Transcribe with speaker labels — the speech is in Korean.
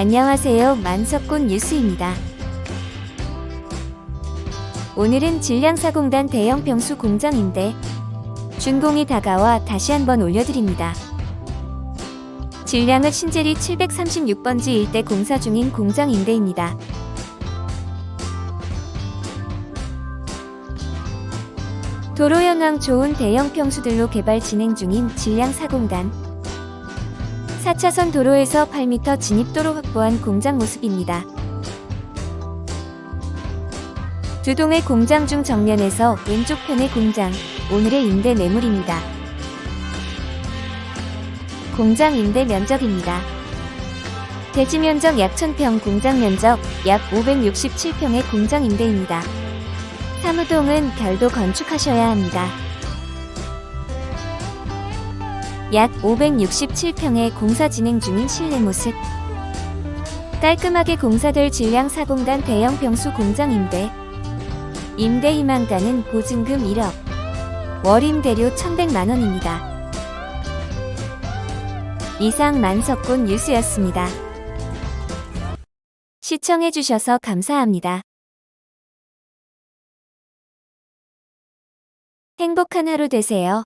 Speaker 1: 안녕하세요. 만석곤 뉴스입니다. 오늘은 질량사공단 대형 병수 공장인데 준공이 다가와 다시 한번 올려드립니다. 질량은 신재리 736번지 일대 공사 중인 공장 임대입니다. 도로 현황 좋은 대형 평수들로 개발 진행 중인 질량사공단 4차선 도로에서 8m 진입도로 확보한 공장 모습입니다. 두 동의 공장 중 정면에서 왼쪽 편의 공장, 오늘의 임대 매물입니다. 공장 임대 면적입니다. 대지 면적 약 1000평, 공장 면적 약 567평의 공장 임대입니다. 사무동은 별도 건축하셔야 합니다. 약 567평의 공사 진행 중인 실내 모습. 깔끔하게 공사될 질량 사공단 대형 병수 공장 임대. 임대 희망가는 보증금 1억. 월 임 대료 1100만 원입니다. 이상 만석곤 뉴스였습니다. 시청해 주셔서 감사합니다. 행복한 하루 되세요.